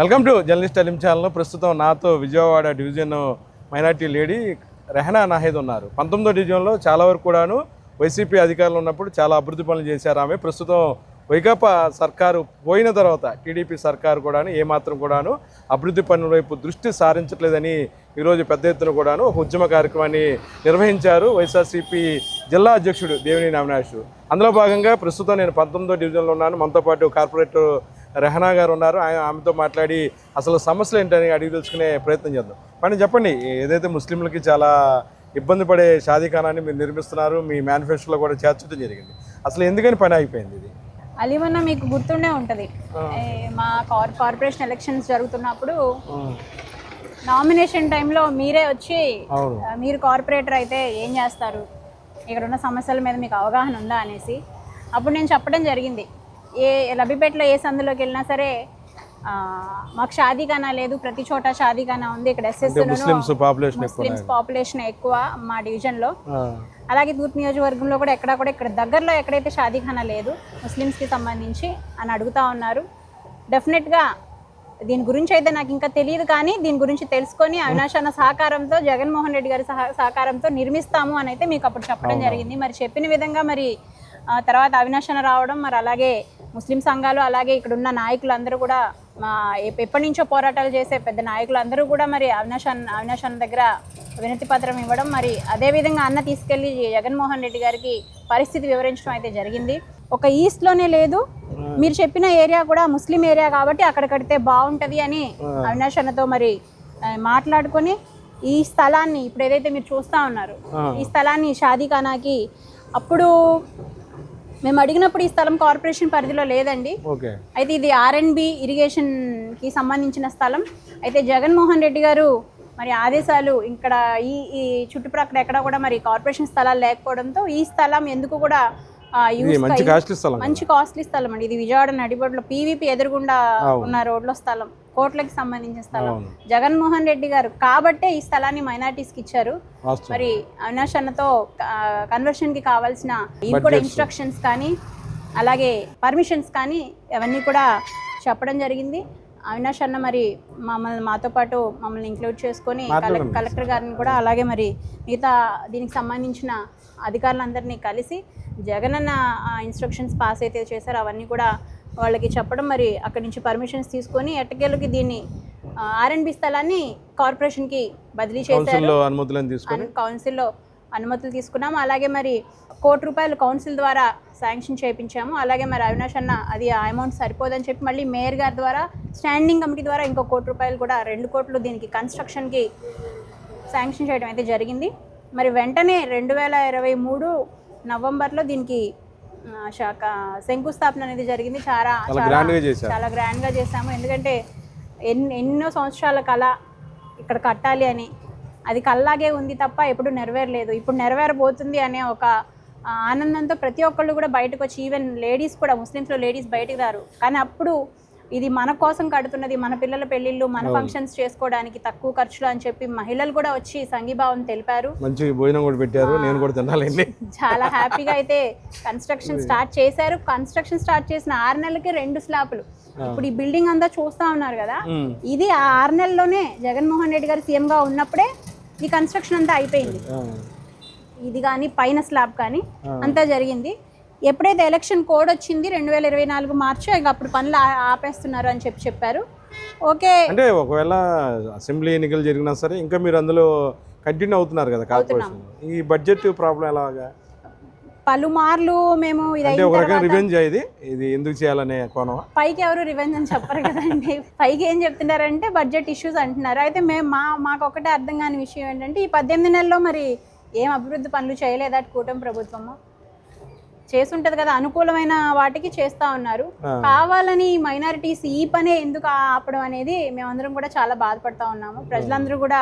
Welcome to journalist టెలిం channel. ప్రస్తుతం నాతో Vijayawada division minority lady Rehana Nahed ఉన్నారు. పంతొమ్మిదో డివిజన్లో చాలా వరకు కూడాను వైసీపీ అధికారులు ఉన్నప్పుడు చాలా అభివృద్ధి పనులు చేశారు ఆమె. ప్రస్తుతం వైకాపా సర్కారు పోయిన తర్వాత టీడీపీ సర్కారు కూడాను ఏమాత్రం కూడాను అభివృద్ధి పనుల వైపు దృష్టి సారించట్లేదని ఈరోజు పెద్ద ఎత్తున కూడాను ఒక ఉద్యమ కార్యక్రమాన్ని నిర్వహించారు వైఎస్ఆర్సీపీ జిల్లా అధ్యక్షుడు దేవినేని అవినాష్. అందులో భాగంగా ప్రస్తుతం నేను పంతొమ్మిదో డివిజన్లో ఉన్నాను. మనతో పాటు కార్పొరేటర్ రెహనా గారు ఉన్నారు. ఆయన ఆమెతో మాట్లాడి అసలు సమస్యలు ఏంటని అడిగి తెలుసుకునే ప్రయత్నం చేద్దాం. మేడం చెప్పండి ఏదైతే ముస్లింలకి చాలా ఇబ్బంది పడే షాదీఖానాన్ని మీరు నిర్మిస్తున్నారు మీ మేనిఫెస్టోలో కూడా చేర్చడం జరిగింది. అసలు ఎందుకని పని అయిపోయింది ఇది? అలీమన్న మీకు గుర్తుండే ఉంటుంది. మా కార్ కార్పొరేషన్ ఎలక్షన్స్ జరుగుతున్నప్పుడు నామినేషన్ టైంలో మీరే వచ్చి మీరు కార్పొరేటర్ అయితే ఏం చేస్తారు? ఇక్కడ ఉన్న సమస్యల మీద మీకు అవగాహన ఉందా అనేసి. అప్పుడు నేను చెప్పడం జరిగింది. ఏ లబ్బిపేటలో ఏ సందులోకి వెళ్ళినా సరే ఆ, మాకు షాదీఖానా లేదు ప్రతి చోట షాదీఖానా ఉంది. ఇక్కడ ఎస్ఎస్ ముస్లిమ్స్ పాపులేషన్ ఎక్కువ ముస్లిమ్స్ పాపులేషన్ ఎక్కువ మా డివిజన్లో. అలాగే తూర్పు నియోజకవర్గంలో కూడా ఎక్కడా కూడా ఇక్కడ దగ్గరలో ఎక్కడైతే షాదీఖానా లేదు ముస్లిమ్స్కి సంబంధించి అని అడుగుతా ఉన్నారు. డెఫినెట్గా దీని గురించి అయితే నాకు ఇంకా తెలియదు కానీ దీని గురించి తెలుసుకొని అవినాష్ అన్న సహకారంతో జగన్మోహన్ రెడ్డి గారి సహ సహకారంతో నిర్మిస్తాము అని అయితే మీకు అప్పుడు చెప్పడం జరిగింది. మరి చెప్పిన విధంగా మరి తర్వాత అవినాష్ అన్న రావడం మరి అలాగే ముస్లిం సంఘాలు అలాగే ఇక్కడ ఉన్న నాయకులు అందరూ కూడా ఎప్పటి నుంచో పోరాటాలు చేసే పెద్ద నాయకులు అందరూ కూడా మరి అవినాష్ అన్న దగ్గర వినతి పత్రం ఇవ్వడం మరి అదే విధంగా అన్న తీసుకెళ్ళి జగన్మోహన్ రెడ్డి గారికి పరిస్థితి వివరించడం అయితే జరిగింది. ఒక ఈస్ట్లోనే లేదు. మీరు చెప్పిన ఏరియా కూడా ముస్లిం ఏరియా కాబట్టి అక్కడ కడితే బాగుంటది అని అవినాష్ అన్నతో మరి మాట్లాడుకొని ఈ స్థలాన్ని ఇప్పుడు ఏదైతే మీరు చూస్తా ఉన్నారు ఈ స్థలాన్ని షాదీఖానాకి అప్పుడు మేము అడిగినప్పుడు ఈ స్థలం కార్పొరేషన్ పరిధిలో లేదండి. ఓకే. అయితే ఇది ఆర్ఎన్బి ఇరిగేషన్కి సంబంధించిన స్థలం. అయితే జగన్మోహన్ రెడ్డి గారు మరి ఆదేశాలు ఇక్కడ ఈ ఈ చుట్టుప్రక్కల ఎక్కడ కూడా మరి కార్పొరేషన్ స్థలాలు లేకపోవడంతో ఈ స్థలం ఎందుకు కూడా మంచి కాస్ట్లీ స్థలం అండి. ఇది విజయవాడ నడిబొడ్లో పీవీపీ ఎదురుగుండా ఉన్న రోడ్లో స్థలం. కోట్లకి సంబంధించిన స్థలం. జగన్మోహన్ రెడ్డి గారు కాబట్టే ఈ స్థలాన్ని మైనార్టీస్కి ఇచ్చారు. మరి అవినాష్ అన్నతో కన్వర్షన్కి కావాల్సిన ఇవి కూడా ఇన్స్ట్రక్షన్స్ కానీ అలాగే పర్మిషన్స్ కానీ అవన్నీ కూడా చెప్పడం జరిగింది. అవినాష్ అన్న మరి మమ్మల్ని మాతో పాటు మమ్మల్ని ఇంక్లూడ్ చేసుకొని కలెక్- కలెక్టర్ గారిని కూడా అలాగే మరి మిగతా దీనికి సంబంధించిన అధికారులందరినీ కలిసి జగనన్న ఇన్స్ట్రక్షన్స్ పాస్ అయితే చేశారో. అవన్నీ కూడా వాళ్ళకి చెప్పడం మరి అక్కడి నుంచి పర్మిషన్స్ తీసుకొని ఎట్టకేళ్ళకి దీన్ని ఆర్ఎన్బి స్థలాన్ని కార్పొరేషన్కి బదిలీ చేశారు. కౌన్సిల్లో అనుమతులు తీసుకున్నాము. అలాగే మరి కోటి రూపాయలు కౌన్సిల్ ద్వారా శాంక్షన్ చేయించాము. అలాగే మరి అవినాష్ అన్న అది ఆ అమౌంట్ సరిపోదని చెప్పి మళ్ళీ మేయర్ గారి ద్వారా స్టాండింగ్ కమిటీ ద్వారా ఇంకో కోటి రూపాయలు కూడా రెండు కోట్లు దీనికి కన్స్ట్రక్షన్కి శాంక్షన్ చేయడం అయితే జరిగింది. మరి వెంటనే రెండు వేల ఇరవై మూడు నవంబర్లో దీనికి శాఖ శంకుస్థాపన అనేది జరిగింది. చాలా చాలా grand గా చేశాము. ఎందుకంటే ఎన్ ఎన్నో సంవత్సరాల కళ ఇక్కడ కట్టాలి అని అది కల్లాగే ఉంది తప్ప ఎప్పుడు నెరవేరలేదు. ఇప్పుడు నెరవేరబోతుంది అనే ఒక ఆనందంతో ప్రతి ఒక్కళ్ళు కూడా బయటకు వచ్చి ఈవెన్ లేడీస్ కూడా ముస్లిమ్స్లో లేడీస్ బయటకు రారు. కానీ అప్పుడు ఇది మన కోసం కడుతున్నది మన పిల్లల పెళ్ళిళ్ళు మన ఫంక్షన్స్ చేసుకోవడానికి తక్కువ ఖర్చులు అని చెప్పి మహిళలు కూడా వచ్చి సంఘీభావం తెలిపారు. మంచి భోజనం కూడా పెట్టారు. నేను కూడా తినాలండి చాలా హ్యాపీగా అయితే కన్స్ట్రక్షన్ స్టార్ట్ చేశారు. కన్స్ట్రక్షన్ స్టార్ట్ చేసిన ఆరు నెలలకి రెండు స్లాపులు ఇప్పుడు ఈ బిల్డింగ్ అంతా చూస్తా ఉన్నారు కదా. ఇది ఆ ఆరు నెలల్లోనే జగన్మోహన్ రెడ్డి గారు సీఎం గా ఉన్నప్పుడే ఈ కన్స్ట్రక్షన్ అంతా అయిపోయింది. ఇది కానీ పైన స్లాబ్ కానీ అంతా జరిగింది. ఎప్పుడైతే ఎలక్షన్ కోడ్ వచ్చింది రెండు వేల ఇరవై నాలుగు మార్చి ఇక అప్పుడు పనులు ఆపేస్తున్నారు అని చెప్పి చెప్పారు. ఓకే. అంటే ఒకవేళ అసెంబ్లీ ఎన్నికలు జరిగినా సరే ఇంకా మీరు అందులో కంటిన్యూ అవుతున్నారు కదా కార్పొరేషన్. ఈ బడ్జెట్ ప్రాబ్లం ఎలాగా? పలుమార్లు మేము ఇది ఒక రకం రివెంజ్ ఇది? ఇది ఎందుకు చేయాలనే కోణం పైకి ఎవరు రివెంజ్ అని చెప్పరు కదండి. పైకి ఏం చెప్తున్నారంటే బడ్జెట్ ఇష్యూస్ అంటున్నారు. అయితే మేము మా మాకు ఒకటే అర్థం కాని విషయం ఏంటంటే ఈ పద్దెనిమిది నెలల్లో మరి ఏం అభివృద్ధి పనులు చేయలేదా కూటమి ప్రభుత్వము? చేసుంటది కదా అనుకూలమైన వాటికి చేస్తా ఉన్నారు. కావాలని మైనారిటీస్ ఈ పనే ఎందుకు ఆపడం అనేది మేమందరం కూడా చాలా బాధపడతా ఉన్నాము. ప్రజలందరూ కూడా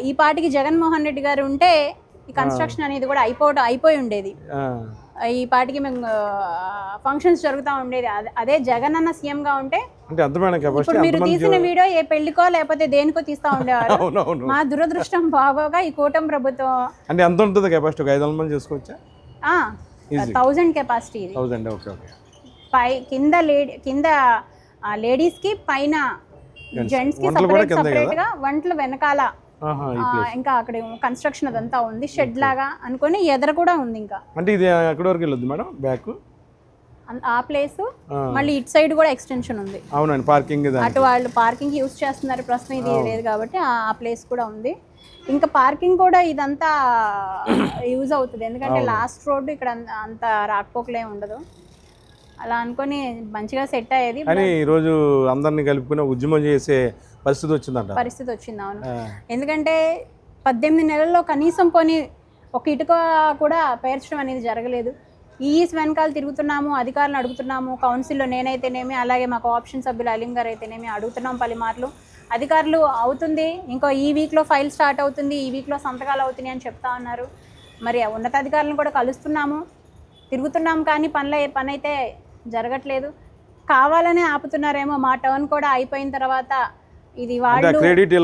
ఈ పాటికి జగన్మోహన్ రెడ్డి గారు ఉంటే ఈ కన్స్ట్రక్షన్ అనేది కూడా అయిపోవడం అయిపోయి ఉండేది. ఈ పాటికి మేము ఫంక్షన్స్ జరుగుతూ ఉండేది. అదే- జగన్ అన్న సీఎం గా ఉంటే ఇప్పుడు మీరు తీసిన వీడియో ఏ పెళ్ళికో లేకపోతే దేనికో తీస్తా ఉండేవారు. మా దురదృష్టం బాగోగా ఈ కూటమి ప్రభుత్వం అంటే ఎంత ఉంటుంది కెపాసిటీ ఐదు వందల మంది చేసుకోవచ్చా? థౌజండ్ కెపాసిటీ ఇది. థౌసండ్ ఓకే ఓకే పై కింద లేడీ కింద లేడీస్కి పైన జెంట్స్కి సపరేట్? సపరేట్గా వంటలు వెనకాల. ఇంకా అక్కడ కన్స్ట్రక్షన్ అదంతా ఉంది షెడ్ లాగా అనుకొని ఎదర కూడా ఉంది ఇంకా. అంటే ఇది ఎక్కడి వరకు వెళ్ళొద్దు మేడం? బ్యాక్ ఆ ప్లేస్. మళ్ళీ ఇటు సైడ్ కూడా ఎక్స్టెన్షన్ ఉంది. అవునండి పార్కింగ్ అటు వాళ్ళు పార్కింగ్ యూస్ చేస్తున్నారు ప్రస్తుతం ఇది లేదు కాబట్టి ఆ- ప్లేస్ కూడా ఉంది. ఇంకా పార్కింగ్ కూడా ఇదంతా యూజ్ అవుతుంది. ఎందుకంటే లాస్ట్ రోడ్డు ఇక్కడ అంత- రాకపోకలే ఉండదు. అలా అనుకొని మంచిగా సెట్ అయ్యేది కానీ ఈరోజు అందరినీ కలుపుకుని ఉద్యమం చేసే పరిస్థితి వచ్చిందంట. పరిస్థితి వచ్చింది అవును. ఎందుకంటే పద్దెనిమిది నెలల్లో కనీసం పోనీ ఒక ఇటుక కూడా పేర్చడం అనేది జరగలేదు. ఈ వెనకాల తిరుగుతున్నాము అధికారులను అడుగుతున్నాము కౌన్సిల్లో నేనైతేనేమి అలాగే మాకు ఆప్షన్ సభ్యులు అలీం గారు అయితేనేమి అడుగుతున్నాం పలుమార్లు. అధికారులు అవుతుంది ఇంకో ఈ వీక్లో ఫైల్ స్టార్ట్ అవుతుంది ఈ వీక్లో సంతకాలు అవుతున్నాయి అని చెప్తా ఉన్నారు. మరి ఉన్నతాధికారులను కూడా కలుస్తున్నాము తిరుగుతున్నాం కానీ పనులు పని అయితే జరగట్లేదు. కావాలనే ఆపుతున్నారేమో మా టర్న్ కూడా అయిపోయిన తర్వాత ఇది వాళ్ళు క్రెడిట్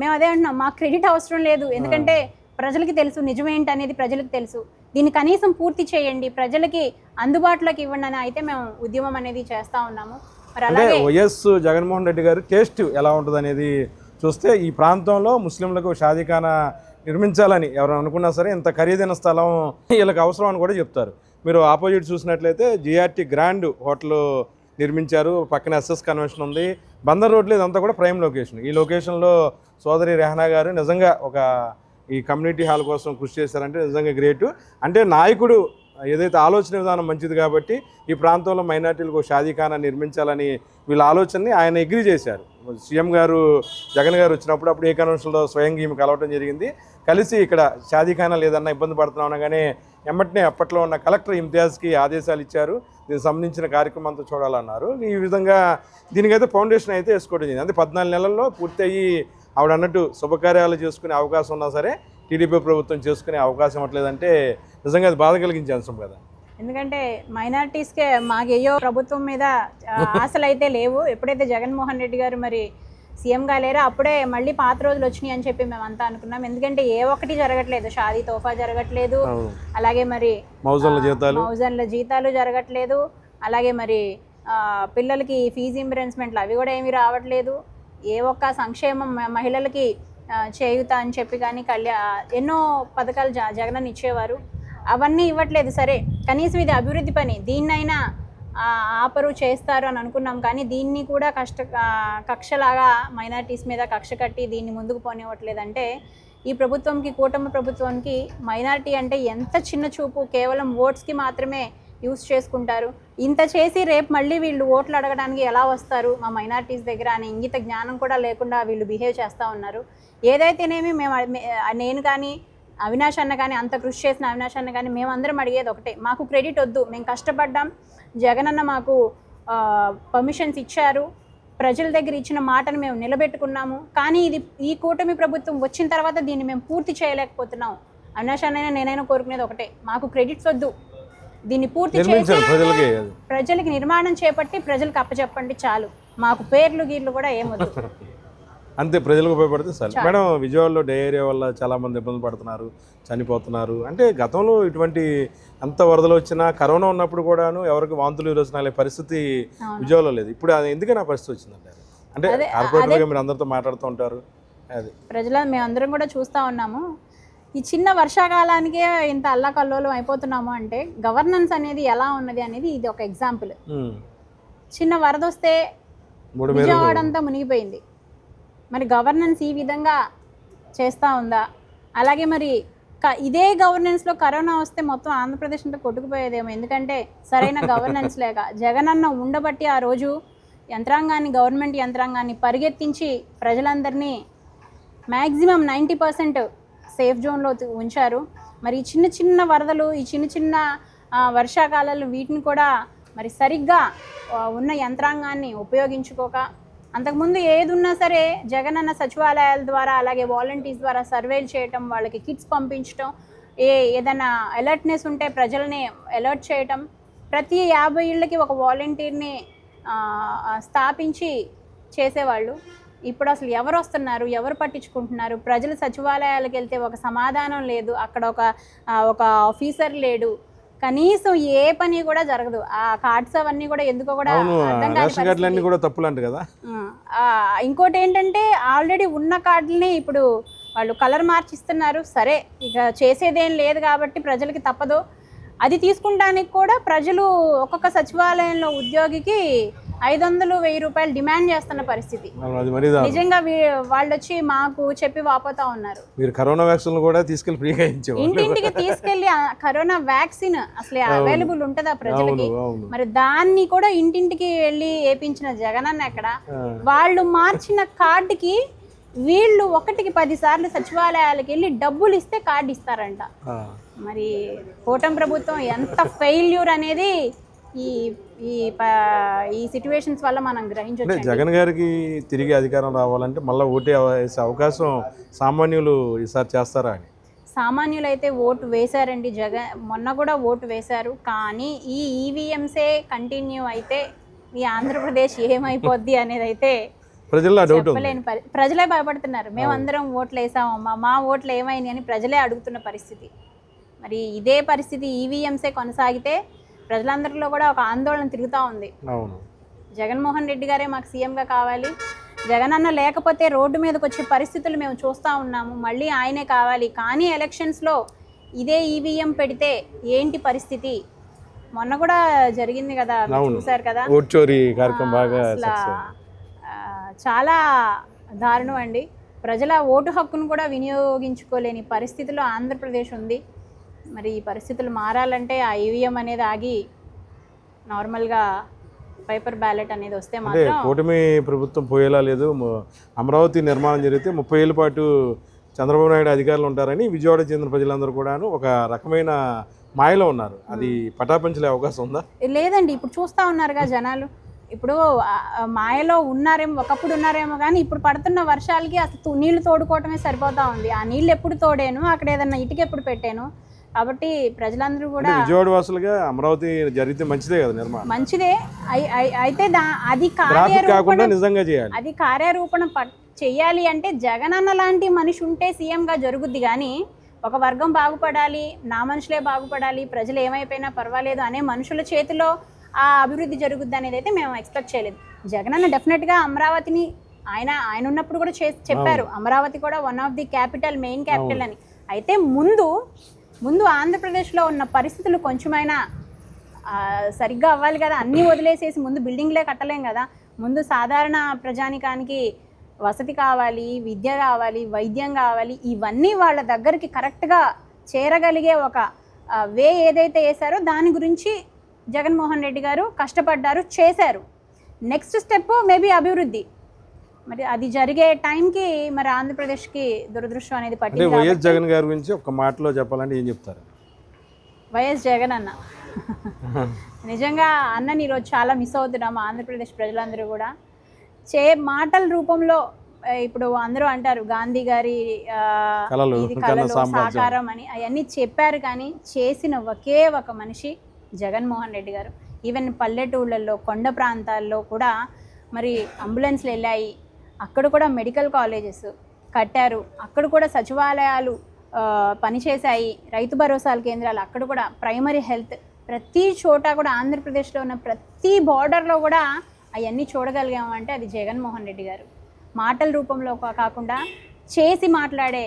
మేము అదే అంటున్నాం మాకు క్రెడిట్ అవసరం లేదు. ఎందుకంటే ప్రజలకి తెలుసు నిజమేంటి అనేది ప్రజలకు తెలుసు. దీన్ని కనీసం పూర్తి చేయండి ప్రజలకి అందుబాటులోకి ఇవ్వండి అని అయితే మేము ఉద్యమం అనేది చేస్తా ఉన్నాము. మరి అలాగే వైఎస్ జగన్మోహన్ రెడ్డి గారు టేస్ట్ ఎలా ఉంటుంది అనేది చూస్తే ఈ ప్రాంతంలో ముస్లింలకు షాదీఖానా నిర్మించాలని ఎవరు అనుకున్నా సరే ఇంత ఖరీదైన స్థలం వీళ్ళకి అవసరం అని కూడా చెప్తారు. మీరు ఆపోజిట్ చూసినట్లయితే జిఆర్టీ గ్రాండ్ హోటల్ నిర్మించారు. పక్కన ఎస్ఎస్ కన్వెన్షన్ ఉంది. బందర్ రోడ్లు ఇదంతా కూడా ప్రైమ్ లొకేషన్. ఈ లొకేషన్లో సోదరి రెహనా గారు నిజంగా ఒక ఈ కమ్యూనిటీ హాల్ కోసం కృషి చేశారంటే నిజంగా గ్రేట్. అంటే నాయకుడు ఏదైతే ఆలోచన విధానం మంచిది కాబట్టి ఈ ప్రాంతంలో మైనార్టీలకు షాదీఖానా నిర్మించాలని వీళ్ళ ఆలోచనని ఆయన ఎగ్రీ చేశారు. సీఎం గారు జగన్ గారు వచ్చినప్పుడు అప్పుడు ఏ కన్వెన్షన్లో స్వయంగా ఈమె కలవటం జరిగింది. కలిసి ఇక్కడ షాదీఖానా లేదన్నా ఇబ్బంది పడుతున్నాం అనగానే ఎమ్మటనే అప్పట్లో ఉన్న కలెక్టర్ ఇమ్తియాజ్కి ఆదేశాలు ఇచ్చారు. దీనికి సంబంధించిన కార్యక్రమం అంతా చూడాలన్నారు. ఈ విధంగా దీనికైతే ఫౌండేషన్ అయితే వేసుకోవడం జరిగింది. అంటే పద్నాలుగు నెలల్లో పూర్తయి ఆవిడ అన్నట్టు శుభకార్యాలు చేసుకునే అవకాశం ఉన్నా సరే టీడీపీ ప్రభుత్వం చేసుకునే అవకాశం ఇవ్వట్లేదంటే నిజంగా అది బాధ కలిగించే అంశం కదా. ఎందుకంటే మైనారిటీస్కే మాకేయో ప్రభుత్వం మీద ఆశలు అయితే లేవు. ఎప్పుడైతే జగన్మోహన్ రెడ్డి గారు మరి సీఎంగా లేరో అప్పుడే మళ్ళీ పాత రోజులు వచ్చినాయి అని చెప్పి మేమంతా అనుకున్నాం. ఎందుకంటే ఏ ఒక్కటి జరగట్లేదు. షాదీ తోఫా జరగట్లేదు. అలాగే మరి మౌజన్ల జీతాలు. మౌజన్ల జీతాలు జరగట్లేదు. అలాగే మరి ఆ, పిల్లలకి ఫీజు ఇంబరెన్స్మెంట్లు అవి కూడా ఏమీ రావట్లేదు. ఏ ఒక్క సంక్షేమం మహిళలకి చేయుత అని చెప్పి కానీ కళ్యా ఎన్నో పథకాలు జ జగనన్న ఇచ్చేవారు. అవన్నీ ఇవ్వట్లేదు సరే. కనీసం ఇది అభివృద్ధి పని. దీన్నైనా ఆపరు చేస్తారు అని అనుకున్నాం కానీ దీన్ని కూడా కష్ట కక్షలాగా మైనారిటీస్ మీద కక్ష కట్టి దీన్ని ముందుకు పోనివ్వట్లేదంటే ఈ ప్రభుత్వంకి కూటమి ప్రభుత్వానికి మైనారిటీ అంటే ఎంత చిన్న చూపు. కేవలం ఓట్స్కి మాత్రమే యూస్ చేసుకుంటారు. ఇంత చేసి రేపు మళ్ళీ వీళ్ళు ఓట్లు అడగడానికి ఎలా వస్తారు? మా మైనార్టీస్ దగ్గర అనే ఇంగిత జ్ఞానం కూడా లేకుండా వీళ్ళు బిహేవ్ చేస్తూ ఉన్నారు. ఏదైతేనేమి మేము నేను కానీ అవినాష్ అన్న కానీ అంత కృషి చేసిన అవినాష్ అన్న కానీ మేమందరం అడిగేది ఒకటే. మాకు క్రెడిట్ వద్దు మేము కష్టపడ్డాం. జగన్ అన్న మాకు పర్మిషన్స్ ఇచ్చారు. ప్రజల దగ్గర ఇచ్చిన మాటను మేము నిలబెట్టుకున్నాము. కానీ ఇది ఈ కూటమి ప్రభుత్వం వచ్చిన తర్వాత దీన్ని మేము పూర్తి చేయలేకపోతున్నాం. అవినాష్ అన్నైనా నేనైనా కోరుకునేది ఒకటే. మాకు క్రెడిట్స్ వద్దు. దీన్ని పూర్తి చేసి ప్రజలకి. నిర్మాణం చేపట్టి ప్రజలకు అప్పచెప్పండి చాలు. మాకు పేర్లు గీర్లు కూడా ఏమొద్దు అంతే ప్రజలకు ఉపయోగపడితే చాలు. మేడం విజయవాడలో డయేరియా వల్ల చాలా మంది ఇబ్బంది పడుతున్నారు చనిపోతున్నారు. అంటే గతంలో ఇటువంటి అంత వరదలు వచ్చినా కరోనా ఉన్నప్పుడు కూడాను ఎవరికి వాంతులు విరోచనాలే పరిస్థితి. విజయవాడలో లేదు. ఇప్పుడు అది ఎందుకని ఆ పరిస్థితి వచ్చిందంటే అంటే కార్పొరేటర్గా మీరు అందరితో మాట్లాడుతూ ఉంటారు. అది. ప్రజల మేమందరం కూడా చూస్తూ ఉన్నాము. ఈ చిన్న వర్షాకాలానికే ఇంత అల్లకల్లోలం అయిపోతున్నాము అంటే గవర్నెన్స్ అనేది ఎలా ఉన్నది అనేది ఇది ఒక ఎగ్జాంపుల్. చిన్న వరద వస్తే విజయవాడ అంతా మునిగిపోయింది. మరి గవర్నెన్స్ ఈ విధంగా చేస్తూ ఉందా? అలాగే మరి ఇదే గవర్నెన్స్లో కరోనా వస్తే మొత్తం ఆంధ్రప్రదేశ్ అంతా కొట్టుకుపోయేదేమో. ఎందుకంటే సరైన గవర్నెన్స్ లేక జగనన్న ఉండబట్టి ఆ రోజు యంత్రాంగాన్ని గవర్నమెంట్ యంత్రాంగాన్ని పరిగెత్తించి ప్రజలందరినీ మ్యాక్సిమం నైంటీ పర్సెంట్ సేఫ్ జోన్లో ఉంచారు. మరి ఈ చిన్న చిన్న వరదలు ఈ చిన్న చిన్న వర్షాకాలాలు వీటిని కూడా మరి సరిగ్గా ఉన్న యంత్రాంగాన్ని ఉపయోగించుకోక అంతకుముందు ఏది ఉన్నా సరే జగనన్న సచివాలయాల ద్వారా అలాగే వాలంటీర్స్ ద్వారా సర్వేలు చేయటం వాళ్ళకి కిట్స్ పంపించటం ఏ ఏదైనా అలర్ట్నెస్ ఉంటే ప్రజల్ని అలర్ట్ చేయటం ప్రతి యాభై ఇళ్ళకి ఒక వాలంటీర్ని స్థాపించి చేసేవాళ్ళు. ఇప్పుడు అసలు ఎవరు వస్తున్నారు ఎవరు పట్టించుకుంటున్నారు? ప్రజలు సచివాలయాలకు వెళ్తే ఒక సమాధానం లేదు. అక్కడ ఒక ఒక ఆఫీసర్ లేడు. కనీసం ఏ పని కూడా జరగదు. ఆ కార్డ్స్ అవన్నీ కూడా ఎందుకో కూడా అర్థం కార్డులన్నీ కూడా కదా. ఇంకోటి ఏంటంటే ఆల్రెడీ ఉన్న కార్డుని ఇప్పుడు వాళ్ళు కలర్ మార్చిస్తున్నారు. సరే ఇక చేసేదేం లేదు కాబట్టి ప్రజలకి తప్పదు. అది తీసుకుంటానికి కూడా ప్రజలు ఒక్కొక్క సచివాలయంలో ఉద్యోగికి ఐదు వందలు వెయ్యి రూపాయలు డిమాండ్ చేస్తున్న పరిస్థితి. నిజంగా వాళ్ళు వచ్చి మాకు చెప్పి వాపోతా ఉన్నారు. మీరు కరోనా వ్యాక్సిన్లు కూడా తీసుకెళ్ళి ఫ్రీగా ఇచ్చేవాళ్ళు. ఇంటింటికి తీసుకెళ్ళి కరోనా వ్యాక్సిన్ అసలు అవైలబుల్ ఉంటుందా ప్రజలకి? మరి దాన్ని కూడా ఇంటింటికి వెళ్ళి వేపించిన జగనన్న ఎక్కడ? వాళ్ళు మార్చిన కార్డుకి వీళ్ళు ఒకటికి పది సార్లు సచివాలయాలకు వెళ్ళి డబ్బులు ఇస్తే కార్డు ఇస్తారంట. మరి కూటమి ప్రభుత్వం ఎంత ఫెయిల్యూర్ అనేది ఈ ఈ ఈ సిచ్యువేషన్స్ వల్ల మనం గ్రహించవచ్చు జగన్ గారికి తిరిగి అధికారం రావాలంటే మళ్ళీ ఓటే వేసే అవకాశం సామాన్యులు ఈసారి చేస్తారా అని? సామాన్యులైతే ఓటు వేశారండి. జగన్ మొన్న కూడా ఓటు వేశారు. కానీ ఈ ఈవీఎంసే కంటిన్యూ అయితే ఈ ఆంధ్రప్రదేశ్ ఏమైపోద్ది అనేది అయితే ప్రజల్లో డౌట్ చెప్పలేని పరి ప్రజలే భయపడుతున్నారు. మేమందరం ఓట్లు వేసామమ్మా. మా ఓట్లు ఏమైంది అని ప్రజలే అడుగుతున్న పరిస్థితి. మరి ఇదే పరిస్థితి ఈవీఎంసే కొనసాగితే ప్రజలందరిలో కూడా ఒక ఆందోళన తిరుగుతూ ఉంది. జగన్మోహన్ రెడ్డి గారే మాకు సీఎంగా కావాలి. జగన్ అన్న లేకపోతే రోడ్డు మీదకి వచ్చే పరిస్థితులు మేము చూస్తూ ఉన్నాము. మళ్ళీ ఆయనే కావాలి. కానీ ఎలక్షన్స్లో ఇదే ఈవీఎం పెడితే ఏంటి పరిస్థితి? మొన్న కూడా జరిగింది కదా. చూశారు కదా? చాలా దారుణం అండి. ప్రజల ఓటు హక్కును కూడా వినియోగించుకోలేని పరిస్థితిలో ఆంధ్రప్రదేశ్ ఉంది. మరి ఈ పరిస్థితులు మారాలంటే ఆ ఈవీఎం అనేది ఆగి నార్మల్గా పేపర్ బ్యాలెట్ అనేది వస్తే మాత్రం కూటమి ప్రభుత్వం పోయేలా లేదు. అమరావతి నిర్మాణం జరిగితే ముప్పై ఏళ్ళ పాటు చంద్రబాబు నాయుడు అధికారులు ఉంటారని విజయవాడ చెందిన ప్రజలందరూ కూడాను ఒక రకమైన మాయలో ఉన్నారు. అది పటాపంచలే అవకాశం ఉందా? లేదండి ఇప్పుడు చూస్తూ ఉన్నారుగా జనాలు. ఇప్పుడు మాయలో ఉన్నారేమో ఒకప్పుడు ఉన్నారేమో కానీ ఇప్పుడు పడుతున్న వర్షాలకి అసలు నీళ్ళు తోడుకోవటమే సరిపోతా ఉంది. ఆ నీళ్ళు ఎప్పుడు తోడాను? అక్కడ ఏదన్నా ఇటుక ఎప్పుడు పెట్టాను? కాబట్టి ప్రజలందరూ కూడా విజయవాడ వాసులుగా అమరావతి జరిగితే మంచిదే కదా నిర్మాణం? మంచిదే. అయి- అయి- అయితే అది కాకుండా కార్యరూపణ నిజంగా చేయాలి. అది కార్యరూపణ చెయ్యాలి అంటే జగనన్న లాంటి మనిషి ఉంటే సీఎంగా జరుగుద్ది కానీ ఒక వర్గం బాగుపడాలి నా మనుషులే బాగుపడాలి ప్రజలు ఏమైపోయినా పర్వాలేదు అనే మనుషుల చేతిలో ఆ అభివృద్ధి జరుగుద్ది అనేది అయితే మేము ఎక్స్పెక్ట్ చేయలేదు. జగనన్న డెఫినెట్గా అమరావతిని ఆయన ఆయన ఉన్నప్పుడు కూడా చే చెప్పారు. అమరావతి కూడా one of the capital main capital అని. అయితే ముందు ముందు ఆంధ్రప్రదేశ్లో ఉన్న పరిస్థితులు కొంచెమైనా సరిగ్గా అవ్వాలి కదా? అన్నీ వదిలేసేసి ముందు బిల్డింగ్లే కట్టలేం కదా? ముందు సాధారణ ప్రజానికానికి వసతి కావాలి విద్య కావాలి వైద్యం కావాలి ఇవన్నీ వాళ్ళ దగ్గరికి కరెక్ట్గా చేరగలిగే ఒక వే ఏదైతే వేశారో దాని గురించి జగన్మోహన్ రెడ్డి గారు కష్టపడ్డారు చేశారు. నెక్స్ట్ స్టెప్ మేబీ అభివృద్ధి. మరి అది జరిగే టైంకి మరి ఆంధ్రప్రదేశ్కి దురదృష్టం అనేది అంటే పట్టింది వైఎస్ జగన్ గారి గురించి ఒక మాటలో చెప్పాలంటే ఏం చెప్తారు? వైఎస్ జగన్ అన్న. నిజంగా అన్నని ఈరోజు చాలా మిస్ అవుతున్నాం ఆంధ్రప్రదేశ్ ప్రజలందరూ కూడా. చే మాటల రూపంలో ఆ, ఇప్పుడు అందరూ అంటారు గాంధీ గారి ఆ, కలలు, ఇది కన్న కళలు సామ్రాజ్యం. సాకారం అని. అవన్నీ చెప్పారు కానీ చేసిన ఒకే ఒక మనిషి జగన్మోహన్ రెడ్డి గారు. ఈవెన్ పల్లెటూళ్ళల్లో కొండ ప్రాంతాల్లో కూడా మరి అంబులెన్స్లు వెళ్ళాయి. అక్కడ కూడా మెడికల్ కాలేజెస్ కట్టారు. అక్కడ కూడా సచివాలయాలు పనిచేశాయి. రైతు భరోసాల కేంద్రాలు అక్కడ కూడా ప్రైమరీ హెల్త్ ప్రతి చోట కూడా ఆంధ్రప్రదేశ్లో ఉన్న ప్రతి బార్డర్లో కూడా అవన్నీ చూడగలిగామంటే అది జగన్మోహన్ రెడ్డి గారు. మాటల రూపంలో కాకుండా చేసి మాట్లాడే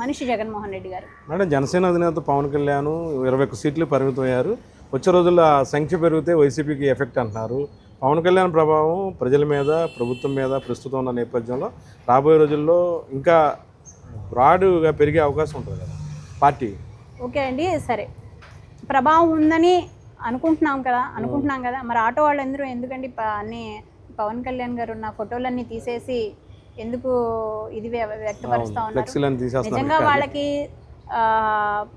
మనిషి జగన్మోహన్ రెడ్డి గారు. మేడం జనసేన అధినేత పవన్ కళ్యాణ్ ఇరవై ఒక్క సీట్లు పరిమితం అయ్యారు వచ్చే రోజుల్లో సంఖ్య పెరిగితే వైసీపీకి ఎఫెక్ట్ అంటున్నారు. పవన్ కళ్యాణ్ ప్రభావం ప్రజల మీద ప్రభుత్వం మీద ప్రస్తుతం ఉన్న నేపథ్యంలో రాబోయే రోజుల్లో ఇంకా బ్రాడ్గా పెరిగే అవకాశం ఉంటుంది కదా. పార్టీ. ఓకే అండి సరే. ప్రభావం ఉందని అనుకుంటున్నాం కదా అనుకుంటున్నాం కదా. మరి ఆటో వాళ్ళు అందరూ ఎందుకండి అన్ని పవన్ కళ్యాణ్ గారు ఉన్న ఫోటోలన్నీ తీసేసి ఎందుకు ఇది వ్య- వ్యక్తపరుస్తా ఉన్నారు? నిజంగా వాళ్ళకి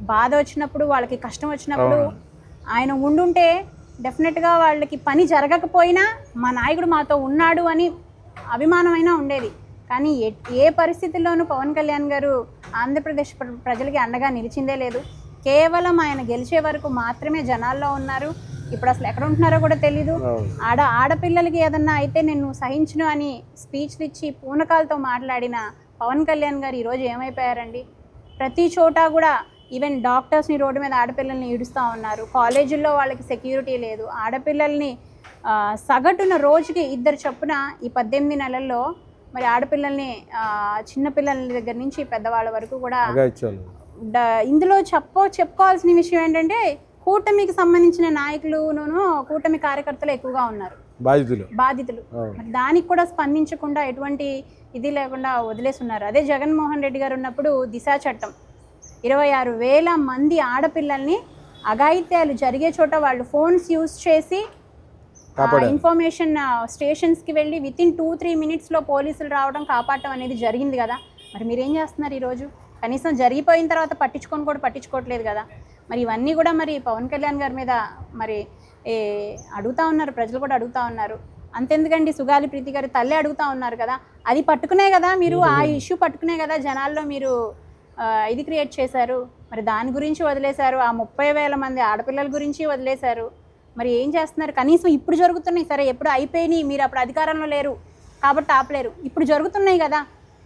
బాధ వచ్చినప్పుడు వాళ్ళకి కష్టం వచ్చినప్పుడు ఆయన ఉండుంటే డెఫినెట్గా వాళ్ళకి పని జరగకపోయినా మా నాయకుడు మాతో ఉన్నాడు అని అభిమానమైనా ఉండేది. కానీ ఏ ఏ పరిస్థితుల్లోనూ పవన్ కళ్యాణ్ గారు ఆంధ్రప్రదేశ్ ప్ర- ప్రజలకి అండగా నిలిచిందే లేదు. కేవలం ఆయన గెలిచే వరకు మాత్రమే జనాల్లో ఉన్నారు. ఇప్పుడు అసలు ఎక్కడ ఉంటున్నారో కూడా తెలీదు. ఆడ ఆడపిల్లలకి ఏదన్నా అయితే నేను సహించను అని స్పీచ్లు ఇచ్చి పూనకాలతో మాట్లాడిన పవన్ కళ్యాణ్ గారు ఈరోజు ఏమైపోయారండి? ప్రతి చోట కూడా ఈవెన్ డాక్టర్స్ని రోడ్డు మీద ఆడపిల్లల్ని ఈడుస్తూ ఉన్నారు. కాలేజీల్లో వాళ్ళకి సెక్యూరిటీ లేదు. ఆడపిల్లల్ని సగటున రోజుకి ఇద్దరు చొప్పున ఈ పద్దెనిమిది నెలల్లో మరి ఆడపిల్లల్ని ఆ, చిన్న పిల్లల దగ్గర నుంచి పెద్దవాళ్ళ వరకు కూడా ఇందులో చెప్పో చెప్పుకోవాల్సిన విషయం ఏంటంటే కూటమికి సంబంధించిన నాయకులును కూటమి కార్యకర్తలు ఎక్కువగా ఉన్నారు. బాధితులు. బాధితులు. దానికి కూడా స్పందించకుండా ఎటువంటి ఇది లేకుండా వదిలేస్తున్నారు. అదే జగన్మోహన్ రెడ్డి గారు ఉన్నప్పుడు దిశా చట్టం. ఇరవై ఆరు వేల మంది ఆడపిల్లల్ని అఘాయిత్యాలు జరిగే చోట వాళ్ళు ఫోన్స్ యూజ్ చేసి. ఇన్ఫర్మేషన్ స్టేషన్స్కి వెళ్ళి విత్ ఇన్ టూ త్రీ మినిట్స్లో పోలీసులు రావడం కాపాడటం అనేది జరిగింది కదా. మరి మీరేం చేస్తున్నారు ఈరోజు? కనీసం జరిగిపోయిన తర్వాత పట్టించుకొని కూడా పట్టించుకోవట్లేదు కదా. మరి ఇవన్నీ కూడా మరి పవన్ కళ్యాణ్ గారి మీద మరి అడుగుతా ఉన్నారు ప్రజలు కూడా అడుగుతా ఉన్నారు. అంతెందుకండి సుగాలి ప్రీతి గారి తల్లి అడుగుతా ఉన్నారు కదా. అది పట్టుకునే కదా మీరు ఆ ఇష్యూ పట్టుకునే కదా జనాల్లో మీరు ఇది క్రియేట్ చేశారు. మరి దాని గురించి వదిలేశారు. ఆ ముప్పై వేల మంది ఆడపిల్లల గురించి వదిలేశారు. మరి ఏం చేస్తున్నారు? కనీసం ఇప్పుడు జరుగుతున్నాయి. సరే ఎప్పుడు అయిపోయినాయి. మీరు అప్పుడు అధికారంలో లేరు. కాబట్టి ఆపలేరు. ఇప్పుడు జరుగుతున్నాయి కదా.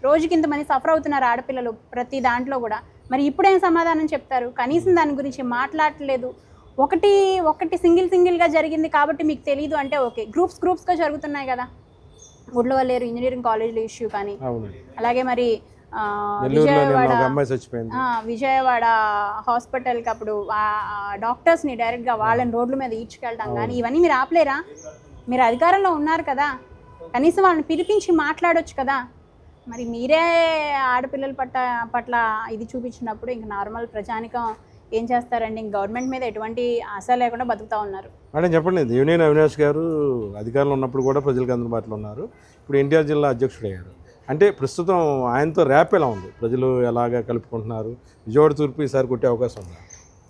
రోజుకి ఇంతమంది సఫర్ అవుతున్నారు ఆడపిల్లలు ప్రతి దాంట్లో కూడా. మరి ఇప్పుడేం సమాధానం చెప్తారు? కనీసం దాని గురించి మాట్లాడట్లేదు ఒకటి ఒకటి సింగిల్ సింగిల్గా జరిగింది కాబట్టి మీకు తెలియదు అంటే ఓకే. గ్రూప్స్ గ్రూప్స్గా జరుగుతున్నాయి కదా. గుడ్లవల్లేరు ఇంజనీరింగ్ కాలేజీలో ఇష్యూ కానీ అలాగే మరి విజయవాడ విజయవాడ హాస్పిటల్కి అప్పుడు డాక్టర్స్ని డైరెక్ట్గా వాళ్ళని రోడ్ల మీద ఈడ్చుకెళ్ళడం కానీ ఇవన్నీ మీరు ఆపలేరా? మీరు అధికారంలో ఉన్నారు కదా. కనీసం వాళ్ళని పిలిపించి మాట్లాడొచ్చు కదా. మరి మీరే ఆడపిల్లల పట్ల పట్ల ఇది చూపించినప్పుడు ఇంక నార్మల్ ప్రజానికం ఏం చేస్తారండి? ఇంక గవర్నమెంట్ మీద ఎటువంటి ఆశ లేకుండా బతుకుతా ఉన్నారు. మేడం చెప్పండి. దేవినేని అవినాష్ గారు అధికారంలో ఉన్నప్పుడు కూడా ప్రజలకు అందుబాటులో ఉన్నారు. ఇప్పుడు ఎన్టీఆర్ జిల్లా అధ్యక్షుడు అయ్యారు అంటే ప్రస్తుతం ఆయనతో ర్యాప్ ఎలా ఉంది? ప్రజలు ఎలాగా కలుపుకుంటున్నారు? విజయవాడ తూర్పు ఈసారి కొట్టే అవకాశం ఉంది?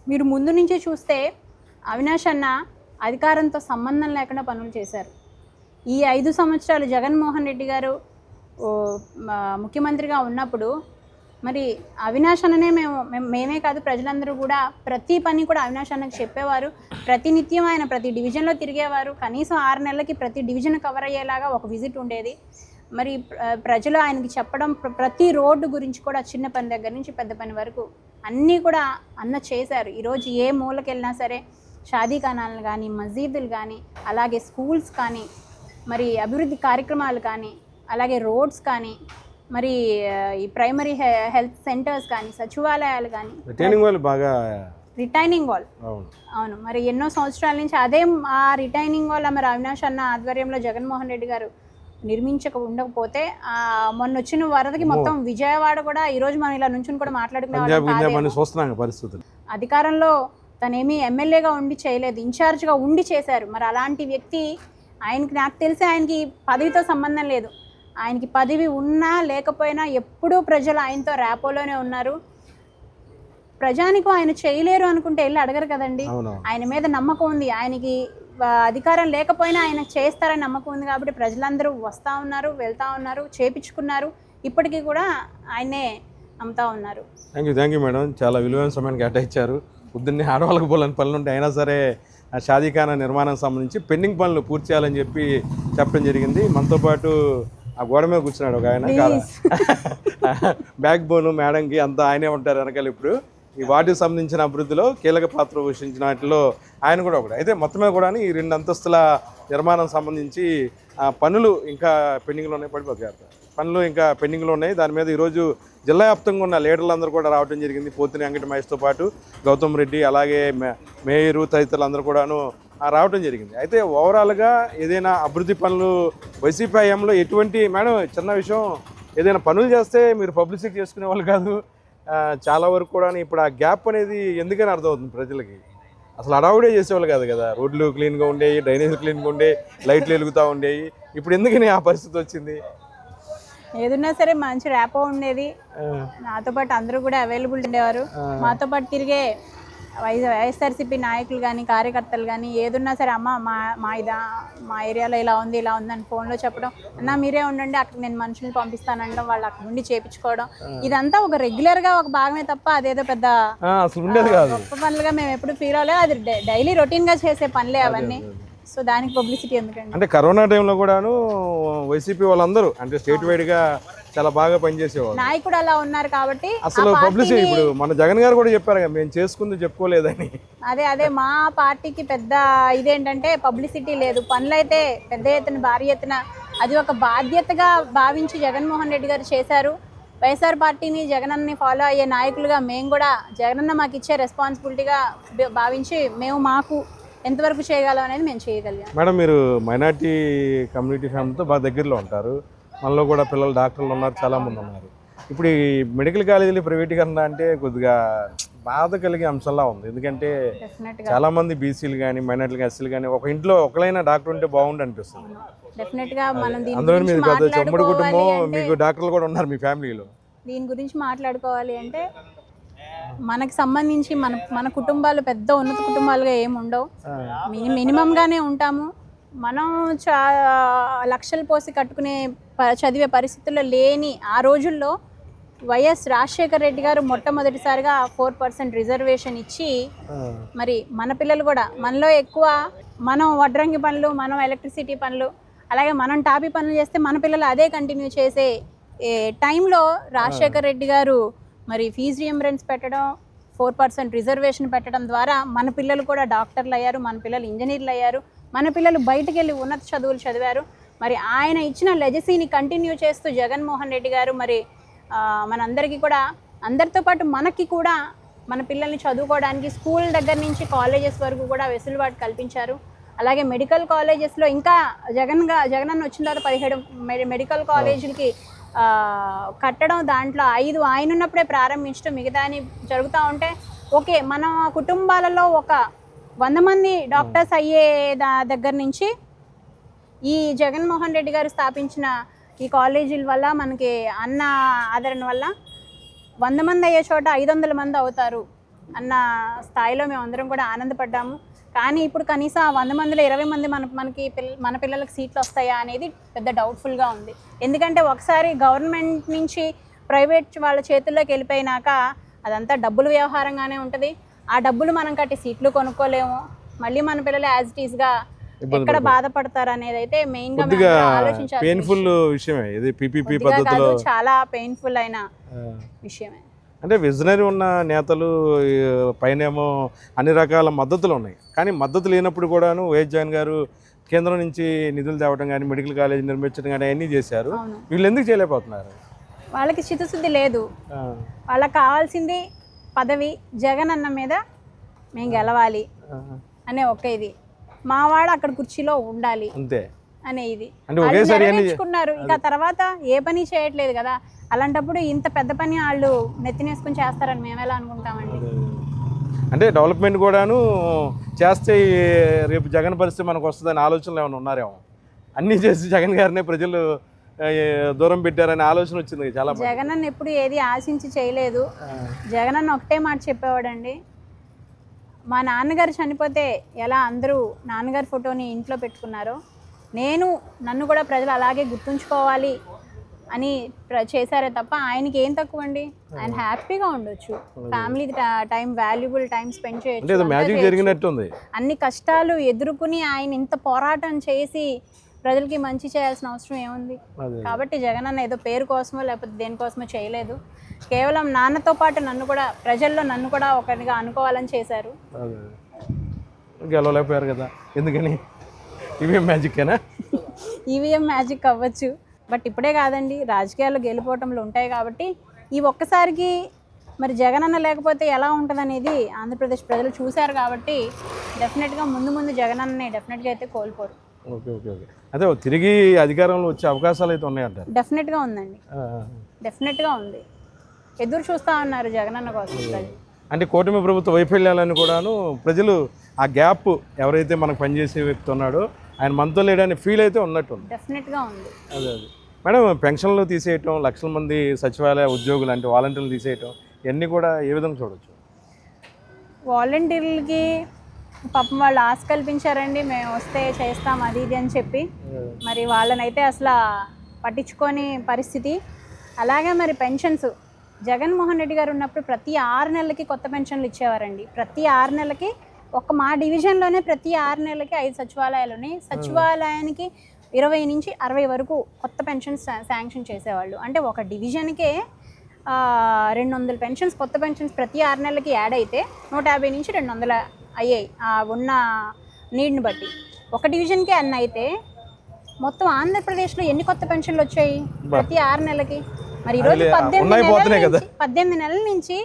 మీరు ముందు నుంచి చూస్తే అవినాష్ అన్న అధికారంతో సంబంధం లేకుండా పనులు చేశారు. ఈ ఐదు సంవత్సరాలు జగన్మోహన్ రెడ్డి గారు ముఖ్యమంత్రిగా ఉన్నప్పుడు మరి అవినాష్ అన్ననే మేము మేము- మేమే కాదు ప్రజలందరూ కూడా ప్రతి పని కూడా అవినాష్ అన్నకు చెప్పేవారు. ప్రతి నిత్యం ఆయన ప్రతి డివిజన్లో తిరిగేవారు. కనీసం ఆరు నెలలకి ప్రతి డివిజన్ కవర్ అయ్యేలాగా ఒక విజిట్ ఉండేది. మరి ప్ర- ప్రజలు ఆయనకి చెప్పడం ప్ర- ప్రతి రోడ్డు గురించి కూడా చిన్న పని దగ్గర నుంచి పెద్ద పని వరకు అన్నీ కూడా అన్న చేశారు. ఈరోజు ఏ మూలకి వెళ్ళినా సరే షాదీ ఖానాలు కానీ మసీదులు కానీ అలాగే స్కూల్స్ కానీ మరి అభివృద్ధి కార్యక్రమాలు కానీ అలాగే రోడ్స్ కానీ మరి ఈ ప్రైమరీ హెల్త్ సెంటర్స్ కానీ సచివాలయాలు కానీ రిటైనింగ్ వాళ్ళు బాగా రిటైనింగ్ వాల్ అవును. మరి ఎన్నో సంవత్సరాల నుంచి అదే ఆ రిటైనింగ్ వల్ల మరి అవినాష్ అన్న ఆధ్వర్యంలో జగన్మోహన్ రెడ్డి గారు నిర్మించక ఉండకపోతే ఆ మొన్న వచ్చిన వరదకి మొత్తం విజయవాడ కూడా ఈ రోజు మనం ఇలా నుంచుని కూడా మాట్లాడుకునే పరిస్థితులు. అధికారంలో తనేమీ ఎమ్మెల్యేగా ఉండి చేయలేదు ఇన్ఛార్జ్గా ఉండి చేశారు. మరి అలాంటి వ్యక్తి ఆయనకి నాకు తెలిసి ఆయనకి పదవితో సంబంధం లేదు. ఆయనకి పదవి ఉన్నా లేకపోయినా ఎప్పుడూ ప్రజలు ఆయనతో ర్యాపోలోనే ఉన్నారు. ప్రజానికి ఆయన చేయలేరు అనుకుంటే వెళ్ళి అడగరు కదండి. ఆయన మీద నమ్మకం ఉంది. ఆయనకి అధికారం లేకపోయినా ఆయన చేస్తారని నమ్మకం ఉంది కాబట్టి ప్రజలందరూ వస్తూ ఉన్నారు వెళ్తూ ఉన్నారు చేపించుకున్నారు. ఇప్పటికీ కూడా ఆయన్నే నమ్ముతా ఉన్నారు. Thank you thank you madam చాలా విలువైన సమయాన్ని కేటాయించారు. పొద్దున్నే ఆడవాళ్ళకి పోలని పనులు ఉంటాయి అయినా సరే ఆ షాదీఖానా నిర్మాణం సంబంధించి పెండింగ్ పనులు పూర్తి చేయాలని చెప్పి చెప్పడం జరిగింది. మనతో పాటు ఆ గోడ మీద కూర్చున్నాడు ఒక ఆయన. బ్యాక్ బోన్ మేడంకి అంతా ఆయనే ఉంటారు వెనకాల ఇప్పుడు. ఈ వాటికి సంబంధించిన అభివృద్ధిలో కీలక పాత్ర పోషించిన వాటిలో ఆయన కూడా ఒకటి అయితే మొత్తమే కూడా ఈ రెండు అంతస్తుల నిర్మాణం సంబంధించి ఆ పనులు ఇంకా పెండింగ్లో ఉన్నాయి పడిపోతారు పనులు ఇంకా పెండింగ్లో ఉన్నాయి. దాని మీద ఈరోజు జిల్లా వ్యాప్తంగా ఉన్న లీడర్లందరూ కూడా రావడం జరిగింది. పోతిని వెంకట మహేష్తో పాటు గౌతమ్ రెడ్డి అలాగే మే- మేయరు తదితరులందరూ కూడాను రావడం జరిగింది. అయితే ఓవరాల్గా ఏదైనా అభివృద్ధి పనులు వైసీపీ హయాంలో ఎటువంటి మేడం చిన్న విషయం ఏదైనా పనులు చేస్తే మీరు పబ్లిసిటీ చేసుకునే వాళ్ళు కాదు. చాలా వరకు కూడా ఇప్పుడు ఆ గ్యాప్ అనేది ఎందుకని అర్థమవుతుంది ప్రజలకి? అసలు అడావుడే చేసేవాళ్ళు కాదు కదా. రోడ్లు క్లీన్గా ఉండేవి డ్రైనేజ్ క్లీన్గా ఉండే లైట్లు వెలుగుతూ ఉండేవి ఇప్పుడు ఎందుకని ఆ పరిస్థితి వచ్చింది? ఏదున్నా సరే మంచి ర్యాపో ఉండేది. నాతో పాటు అందరూ కూడా అవైలబుల్ ఉండేవారు. మాతో పాటు తిరిగే వైఎస్ఆర్సీపీ నాయకులు కానీ కార్యకర్తలు కానీ ఏదున్నా సరే అమ్మ మా మా ఇదా మా ఏరియాలో ఇలా ఉంది ఇలా ఉంది అని ఫోన్లో చెప్పడం అన్న మీరే ఉండండి అక్కడ నేను మనుషుల్ని పంపిస్తానంటాం వాళ్ళు అక్కడ ఉండి చేపించుకోవడం ఇదంతా ఒక రెగ్యులర్గా ఒక భాగమే తప్ప అదేదో పెద్ద గొప్ప పనులుగా మేము ఎప్పుడు ఫీల్ అవ్వలేదు. అది డైలీ రొటీన్గా చేసే పనులే అవన్నీ. సో దానికి పబ్లిసిటీ ఎందుకండి? అంటే కరోనా టైంలో కూడాను వైసీపీ వాళ్ళందరూ అంటే స్టేట్ వైడ్గా చాలా బాగా పనిచేసేవాళ్ళు. నాయకుడు అలా ఉన్నారు కాబట్టి అసలు పబ్లిసిటీ ఇప్పుడు మన జగన్ గారు కూడా చెప్పారు మేము చేసుకుంది చెప్పుకోలేదని. అదే అదే మా పార్టీకి పెద్ద ఇదేంటంటే పబ్లిసిటీ లేదు. పనులైతే పెద్ద ఎత్తున భారీ ఎత్తున అది ఒక బాధ్యతగా భావించి జగన్మోహన్ రెడ్డి గారు చేశారు. వైఎస్ఆర్ పార్టీని జగనన్నని ఫాలో అయ్యే నాయకులుగా మేము కూడా జగనన్న మాకు ఇచ్చే రెస్పాన్సిబిలిటీగా భావించి మేము మాకు ఎంతవరకు చేయగలం అనేది మేము చేయగలిగాం. మేడం మీరు మైనార్టీ కమ్యూనిటీ ఫ్యామిలీతో బాగా దగ్గరలో ఉంటారు. మనలో కూడా పిల్లలు డాక్టర్లు ఉన్నారు చాలా మంది ఉన్నారు. ఇప్పుడు ఈ మెడికల్ కాలేజీలు ప్రైవేటీకరణ అంటే కొద్దిగా బాధ కలిగే అంశంలా ఉంది. ఎందుకంటే చాలా మంది బీసీలు కానీ మైనార్టీలు ఎస్సీలు కానీ ఒక ఇంట్లో ఒకలైనా డాక్టర్ ఉంటే బాగుండు అనిపిస్తుంది. అందులో పెద్ద చమ్మడి కుటుంబం మాట్లాడుకోవాలి అంటే మీకు డాక్టర్లు కూడా ఉన్నారు మీ ఫ్యామిలీలో. దీని గురించి మాట్లాడుకోవాలి అంటే మనకి సంబంధించి మన మన కుటుంబాలు పెద్ద ఉన్నత కుటుంబాలుగా ఏమి ఉండవు. మిని మినిమంగానే ఉంటాము. మనం చా లక్షలు పోసి కట్టుకునే చదివే పరిస్థితుల్లో లేని ఆ రోజుల్లో వైఎస్ రాజశేఖర రెడ్డి గారు మొట్టమొదటిసారిగా ఫోర్ పర్సెంట్ రిజర్వేషన్ ఇచ్చి మరి మన పిల్లలు కూడా మనలో ఎక్కువ మనం వడ్రంగి పనులు మనం ఎలక్ట్రిసిటీ పనులు అలాగే మనం టాపీ పనులు చేస్తే మన పిల్లలు అదే కంటిన్యూ చేసే ఏ టైంలో రాజశేఖర్ రెడ్డి గారు మరి ఫీజు రియంబరెన్స్ పెట్టడం ఫోర్ పర్సెంట్ రిజర్వేషన్ పెట్టడం ద్వారా మన పిల్లలు కూడా డాక్టర్లు అయ్యారు మన పిల్లలు ఇంజనీర్లు అయ్యారు మన పిల్లలు బయటికి వెళ్ళి ఉన్నత చదువులు చదివారు. మరి ఆయన ఇచ్చిన లెజసీని కంటిన్యూ చేస్తూ జగన్మోహన్ రెడ్డి గారు మరి మనందరికీ కూడా అందరితో పాటు మనకి కూడా మన పిల్లల్ని చదువుకోవడానికి స్కూల్ దగ్గర నుంచి కాలేజెస్ వరకు కూడా వెసులుబాటు కల్పించారు. అలాగే మెడికల్ కాలేజెస్లో ఇంకా జగన్గా జగనన్న వచ్చిన తర్వాత పదిహేడు మెడికల్ కాలేజీలకి కట్టడం దాంట్లో ఐదు ఆయన ఉన్నప్పుడే ప్రారంభించడం మిగతా అని జరుగుతూ ఉంటే ఓకే మన కుటుంబాలలో ఒక వంద మంది డాక్టర్స్ అయ్యే దా దగ్గర నుంచి ఈ జగన్మోహన్ రెడ్డి గారు స్థాపించిన ఈ కాలేజీల వల్ల మనకి అన్న ఆదరణ వల్ల వంద మంది అయ్యే చోట ఐదు వందల మంది అవుతారు అన్న స్థాయిలో మేము అందరం కూడా ఆనందపడ్డాము. కానీ ఇప్పుడు కనీసం ఆ వంద మందిలో ఇరవై మంది మన మనకి పిల్ల మన పిల్లలకు సీట్లు వస్తాయా అనేది పెద్ద డౌట్ఫుల్గా ఉంది. ఎందుకంటే ఒకసారి గవర్నమెంట్ నుంచి ప్రైవేట్ వాళ్ళ చేతుల్లోకి వెళ్ళిపోయినాక అదంతా డబ్బులు వ్యవహారంగానే ఉంటుంది. ఆ డబ్బులు మనం కట్టి సీట్లు కొనుక్కోలేము. మళ్ళీ మన పిల్లలు యాజ్ ఇట్ ఈస్గా ఎక్కడ బాధపడతారు అనేది అయితే మెయిన్గా ఆలోచించాల్సిన పెయిన్ఫుల్ విషయమే. ఇది పీపీపీ పద్ధతిలో చాలా పెయిన్ఫుల్ అయిన విషయమే. అంటే విజనరీ ఉన్న నేతలు పైనేమో అన్ని రకాల మద్దతులు ఉన్నాయి. కానీ మద్దతు లేనప్పుడు కూడాను వైఎస్ జగన్ గారు కేంద్రం నుంచి నిధులు తేవడం కానీ మెడికల్ కాలేజ్ నిర్మించడం కానీ అన్నీ చేశారు. వీళ్ళు ఎందుకు చేయలేకపోతున్నారు? వాళ్ళకి చిత్తశుద్ధి లేదు. వాళ్ళకి కావాల్సింది పదవి జగన్ అన్న మీద మేము గెలవాలి అనే ఒక ఇది. మావాడు అక్కడ కుర్చీలో ఉండాలి అంతే. అనే ఇది నెరవేర్చుకున్నారు. ఇక తర్వాత ఏ పని చేయట్లేదు కదా అలాంటప్పుడు ఇంత పెద్ద పని వాళ్ళు నెత్తినేసుకుని చేస్తారని మేము ఎలా అనుకుంటామండి? అంటే డెవలప్మెంట్ కూడాను చేస్తే రేపు జగన్ పరిస్థితి మనకు వస్తుందని ఆలోచనలు ఏమైనా ఉన్నారేమో? అన్నీ చేసి జగన్ గారినే ప్రజలు దూరం పెట్టారనే ఆలోచన వచ్చింది చాలా. జగన్ ఎప్పుడు ఏది ఆశించి చేయలేదు. జగన్ అన్న ఒకటే మాట చెప్పేవాడండి. మా నాన్నగారు చనిపోతే ఎలా అందరూ నాన్నగారి ఫోటోని ఇంట్లో పెట్టుకున్నారో నేను నన్ను కూడా ప్రజలు అలాగే గుర్తుంచుకోవాలి అని చేశారే తప్ప ఆయనకి ఏం తక్కువ అండి? ఆయన హ్యాపీగా ఉండొచ్చు. Family time valuable time spend చేయొచ్చు అన్ని కష్టాలు ఎదుర్కొని ఆయన ఇంత పోరాటం చేసి ప్రజలకి మంచి చేయాల్సిన అవసరం ఏముంది? కాబట్టి జగన్ అన్న ఏదో పేరు కోసమో లేకపోతే దేనికోసమో చేయలేదు. కేవలం నాన్నతో పాటు నన్ను కూడా ప్రజల్లో నన్ను కూడా ఒకరిగా అనుకోవాలని చేశారు. గెలవలేకపోయారు కదా. ఎందుకని? ఇవేం మ్యాజిక్కేనా ఈవీఎం మ్యాజిక్ అవ్వచ్చు. బట్ ఇప్పుడే కాదండి రాజకీయాల్లో గెలిపోవటంలో ఉంటాయి కాబట్టి ఈ ఒక్కసారికి మరి జగన్ అన్న లేకపోతే ఎలా ఉంటుంది అనేది ఆంధ్రప్రదేశ్ ప్రజలు చూశారు కాబట్టి డెఫినెట్గా ముందు ముందు జగన్ అన్నని డెఫినెట్గా అయితే కోల్పోరు. Okay okay okay. అదే తిరిగి అధికారంలో వచ్చే అవకాశాలు అయితే ఉన్నాయంటారు డెఫినెట్గా ఉందండి. డెఫినెట్గా ఉంది. ఎదురు చూస్తూ ఉన్నారు జగన్ అన్న కోసం అంటే కూటమి ప్రభుత్వ వైఫల్యాలను కూడాను ప్రజలు ఆ గ్యాప్ ఎవరైతే మనకు పనిచేసే వ్యక్తి ఉన్నాడో ఆయన మనతో లేడని ఫీల్ అయితే ఉన్నట్టుంది. డెఫినెట్గా ఉంది. అదే అదే. మేడం పెన్షన్లు తీసేయటం లక్షల మంది సచివాలయ ఉద్యోగులు అంటే వాలంటీర్లు తీసేయటం ఇవన్నీ కూడా ఏ విధంగా చూడొచ్చు? వాలంటీర్లకి పాపం వాళ్ళు ఆశ కల్పించారండి మేము వస్తే చేస్తాం అది ఇది అని చెప్పి. మరి వాళ్ళనైతే అసలు పట్టించుకోని పరిస్థితి. అలాగే మరి పెన్షన్స్. జగన్మోహన్ రెడ్డి గారు ఉన్నప్పుడు ప్రతి ఆరు నెలలకి కొత్త పెన్షన్లు ఇచ్చేవారండి. ప్రతి ఆరు నెలలకి ఒక మా డివిజన్లోనే ప్రతి ఆరు నెలలకి ఐదు సచివాలయాలు ఉన్నాయి. సచివాలయానికి ఇరవై నుంచి అరవై వరకు కొత్త పెన్షన్స్ శాంక్షన్ చేసేవాళ్ళు. అంటే ఒక డివిజన్కే రెండు వందల పెన్షన్స్ కొత్త పెన్షన్స్ ప్రతి ఆరు నెలలకి యాడ్ అయితే నూట యాభై నుంచి రెండు వందల అయ్యాయి ఆ ఉన్న నీడ్ని బట్టి. ఒక డివిజన్కే అన్న అయితే మొత్తం ఆంధ్రప్రదేశ్లో ఎన్ని కొత్త పెన్షన్లు వచ్చాయి? ప్రతి ఆరు నెలలకి. మరి ఈరోజు పద్దెనిమిది నెలల. నుంచి పద్దెనిమిది నెలల నుంచి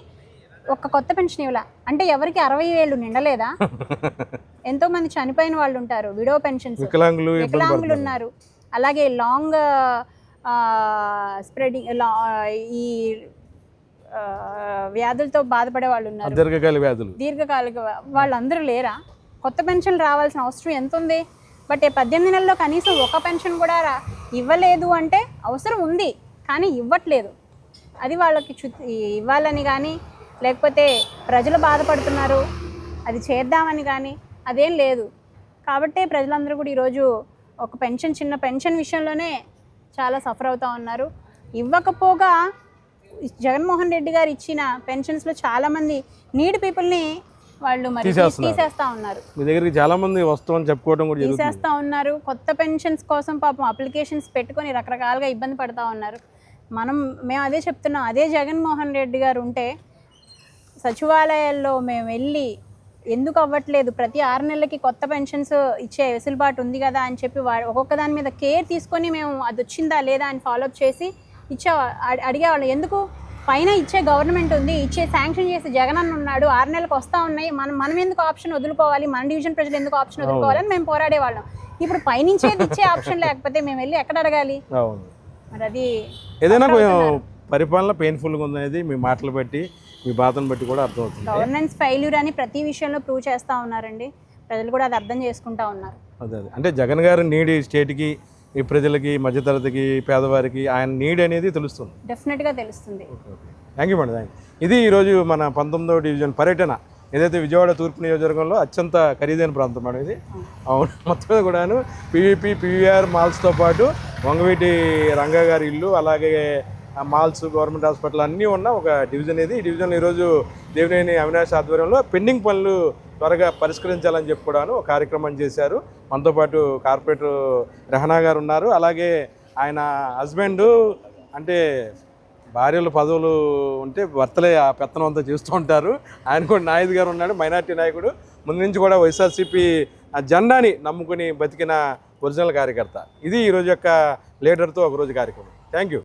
ఒక్క కొత్త పెన్షన్ ఇవ్వాల. అంటే ఎవరికి అరవై ఏళ్ళు నిండలేదా? ఎంతో మంది చనిపోయిన వాళ్ళు ఉంటారు విడో పెన్షన్స్. వికలాంగులు వికలాంగులు ఉన్నారు. అలాగే లాంగ్ స్ప్రెడింగ్ ఈ వ్యాధులతో బాధపడే వాళ్ళు ఉన్నారు. దీర్ఘకాల వ్యాధులు. దీర్ఘకాలిక వాళ్ళందరూ లేరా? కొత్త పెన్షన్ రావాల్సిన అవసరం ఎంత ఉంది బట్ పద్దెనిమిది నెలల్లో కనీసం ఒక పెన్షన్ కూడా రా ఇవ్వలేదు అంటే అవసరం ఉంది కానీ ఇవ్వట్లేదు. అది వాళ్ళకి చు ఇవ్వాలని కానీ లేకపోతే ప్రజలు బాధపడుతున్నారు అది చేద్దామని కానీ అదేం లేదు. కాబట్టే ప్రజలందరూ కూడా ఈరోజు ఒక పెన్షన్ చిన్న పెన్షన్ విషయంలోనే చాలా సఫర్ అవుతూ ఉన్నారు. ఇవ్వకపోగా జగన్మోహన్ రెడ్డి గారు ఇచ్చిన పెన్షన్స్లో చాలామంది నీడ్ పీపుల్ని వాళ్ళు మరి. తీసేస్తా ఉన్నారు. మీ దగ్గరికి చాలా మంది వస్తామని చెప్పుకోవడం కూడా తీసేస్తా ఉన్నారు. కొత్త పెన్షన్స్ కోసం పాపం అప్లికేషన్స్ పెట్టుకొని రకరకాలుగా ఇబ్బంది పడతా ఉన్నారు. మనం మేము అదే చెప్తున్నాం. అదే జగన్మోహన్ రెడ్డి గారు ఉంటే సచివాలయాల్లో మేము వెళ్ళి ఎందుకు అవ్వట్లేదు? ప్రతి ఆరు నెలలకి కొత్త పెన్షన్స్ ఇచ్చే వెసులుబాటు ఉంది కదా అని చెప్పి ఒక్కొక్క దాని మీద కేర్ తీసుకొని మేము అది వచ్చిందా లేదా అని ఫాలోఅప్ చేసి ఇచ్చే అడి- అడిగేవాళ్ళం. ఎందుకు? పైన ఇచ్చే గవర్నమెంట్ ఉంది ఇచ్చే శాంక్షన్ చేసే జగన్ అన్న ఉన్నాడు ఆరు నెలలకు వస్తూ ఉన్నాయి మనం మనం ఎందుకు ఆప్షన్ వదులుకోవాలి మన డివిజన్ ప్రజలు ఎందుకు ఆప్షన్ వదులుకోవాలని మేము పోరాడేవాళ్ళం. ఇప్పుడు పైనుంచే ఇచ్చే ఆప్షన్ లేకపోతే మేము వెళ్ళి ఎక్కడ అడగాలి? మరి అది ఏదైనా కొంచెం పరిపాలన పెయిన్ఫుల్గా ఉందనేది మీ మాటలు బట్టి మీ బాధను బట్టి కూడా అర్థమవుతుంది. గవర్నెన్స్ ఫెయిల్యూర్ అని ప్రతి విషయంలో ప్రూవ్ చేస్తూ ఉన్నారండి. ప్రజలు కూడా అది అర్థం చేసుకుంటా ఉన్నారు. అదే అదే. అంటే జగన్ గారి నీడ్ స్టేట్కి ఈ ప్రజలకి మధ్యతరగతికి పేదవారికి ఆయన నీడ్ అనేది తెలుస్తుంది. డెఫినెట్గా తెలుస్తుంది. థ్యాంక్ యూ మేడం థ్యాంక్ ఇది ఈరోజు మన పంతొమ్మిదవ డివిజన్ పర్యటన. ఏదైతే విజయవాడ తూర్పు నియోజకవర్గంలో అత్యంత ఖరీదైన ప్రాంతం మేడం ఇది. అవును మొత్తం మీద కూడాను పీవీపీ పీవీఆర్ మాల్స్తో పాటు వంగవీటి రంగా గారి ఇల్లు అలాగే మాల్స్ గవర్నమెంట్ హాస్పిటల్ అన్నీ ఉన్న ఒక డివిజన్ ఇది. ఈ డివిజన్ ఈరోజు దేవినేని అవినాష్ ఆధ్వర్యంలో పెండింగ్ పనులు త్వరగా పరిష్కరించాలని చెప్పి కూడాను ఒక కార్యక్రమం చేశారు. మనతో పాటు కార్పొరేటర్ రెహనా గారు ఉన్నారు. అలాగే ఆయన హస్బెండ్ అంటే భార్యలు పదవులు ఉంటే భర్తలే ఆ పెత్తనం అంతా చేస్తూ ఉంటారు. ఆయన కూడా నాయుడు గారు ఉన్నాడు మైనార్టీ నాయకుడు. ముందు నుంచి కూడా వైఎస్ఆర్సీపీ ఆ జెండాని నమ్ముకుని బతికిన ఒరిజినల్ కార్యకర్త. ఇది ఈరోజు యొక్క లీడర్తో ఒకరోజు కార్యక్రమం. Thank you